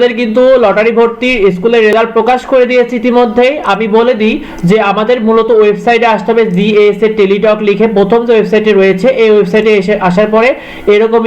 আমাদের কিন্তু লটারি ভর্তি স্কুলের রেজাল্ট প্রকাশ করে দিয়েছে ইতিমধ্যেই আমি বলে দিই যে আমাদের মূলত ওয়েবসাইটে আসতে হবে জিএস এর টেলিটক লিখে প্রথম যে ওয়েবসাইটে রয়েছে, এই ওয়েবসাইটে এসে আসার পরে এরকম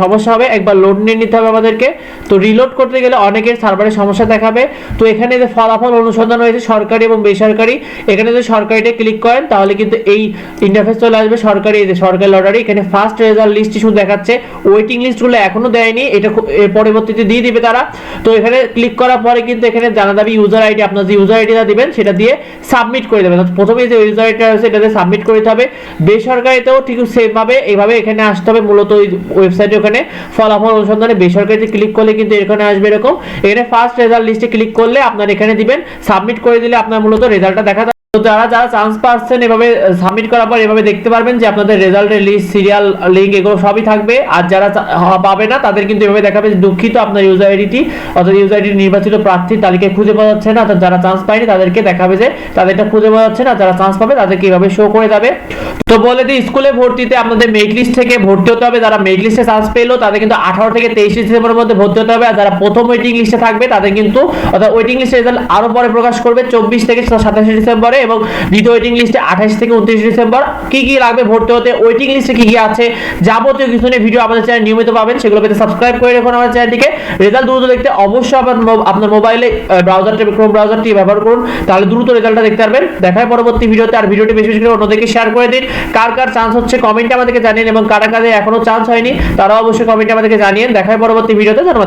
সমস্যা হবে, একবার লোড নিয়ে নিতে হবে আমাদেরকে। তো রিলোড করতে গেলে অনেকের সার্ভারে সমস্যা দেখাবে। তো এখানে যে ফলাফল অনুসন্ধান রয়েছে সরকারি এবং বেসরকারি, এখানে যদি সরকারিতে ক্লিক করেন তাহলে কিন্তু এই ইন্টারফেস চলে আসবে সরকারি যে সরকারি লটারি। এখানে ফার্স্ট রেজাল্ট লিস্ট শুধু দেখাচ্ছে। ওয়েটিং লিস্টগুলো এখনও দেয়নি, এটা এর পরবর্তীতে দিয়ে দিবে তারা। তো এখানে ক্লিক করার পরে কিন্তু এখানে জানা যাবে ইউজার আইডি আপনার যে ইউজার আইডিটা দিবেন, সেটা দিয়ে সাবমিট করে দেবেন। প্রথমে যে ইউজার আইডিটা রয়েছে, এটাতে সাবমিট করে দিতে হবে। বেসরকারিতেও ঠিক সেম ভাবে এইভাবে এখানে আসতে হবে, মূলত ওই ওয়েবসাইটে ওখানে ফলাফল অনুসন্ধানে বেসরকারিতে ক্লিক করলে কিন্তু এখানে আসবে এরকম। এখানে ফার্স্ট রেজাল্ট লিস্টে ক্লিক করলে আপনার এখানে দিবেন সাবমিট করে দিলে আপনার মূলত রেজাল্টটা দেখা তো যারা যারা চান্স পাচ্ছেন এভাবে সাবমিট করার পর এভাবে দেখতে পারবেন যে আপনাদের রেজাল্টের লিস্ট সিরিয়াল লিঙ্ক এগুলো সবই থাকবে। আর যারা পাবে না, তাদের কিন্তু এভাবে দেখাবে যে দুঃখিত আপনার ইউজার আইডিটি অর্থাৎ ইউজার আইডি নির্বাচিত প্রার্থীর তালিকায় খুঁজে পাওয়া যাচ্ছে না। অর্থাৎ যারা চান্স পায়নি, তাদেরকে দেখাবে যে তাদেরটা খুঁজে পাওয়া যাচ্ছে না। যারা চান্স পাবে, তাদেরকে এভাবে শো করে যাবে। তো বলে দিই, স্কুলে ভর্তিতে আপনাদের মেরিট লিস্ট থেকে ভর্তি হতে হবে। যারা মেরিট লিস্টে চান্স পেল, তাদের কিন্তু আঠারো থেকে তেইশে ডিসেম্বরের মধ্যে ভর্তি হতে হবে। আর যারা প্রথম ওয়েটিং লিস্টে থাকবে, তাদের কিন্তু, অর্থাৎ ওয়েটিং লিস্টের রেজাল্ট আরও পরে প্রকাশ করবে, চব্বিশ থেকে সাতাশে ডিসেম্বরে। এবং দ্বিতীয় ওয়েটিং লিস্টে আঠাশ থেকে উনত্রিশ ডিসেম্বর কি কি লাগবে ভর্তি হতে ওয়েটিং লিস্টে কি কি আছে, যাবতীয় কিছু নিয়ে ভিডিও আমাদের চ্যানেল নিয়মিত পাবেন, সেগুলো পেতে সাবস্ক্রাইব করে রাখুন আমাদের চ্যানেলটিকে রেজাল্ট দ্রুত দেখতে অবশ্যই আপনার মোবাইলে ব্রাউজারটি ক্রোম ব্রাউজারটি ব্যবহার করুন, তাহলে দ্রুত রেজাল্টটা দেখতে পারবেন। দেখায় পরবর্তী ভিডিওতে আর ভিডিওটি বেশি বেশি করে অন্যদেরকে শেয়ার করে দিন। কার কার চান্স হচ্ছে কমেন্টে আমাদেরকে জানিয়ে এবং কারা কাদের এখনও চান্স হয়নি, তারাও অবশ্যই কমেন্টে আমাদেরকে জানিয়ে দেখায় পরবর্তী ভিডিওতে সবাইকে।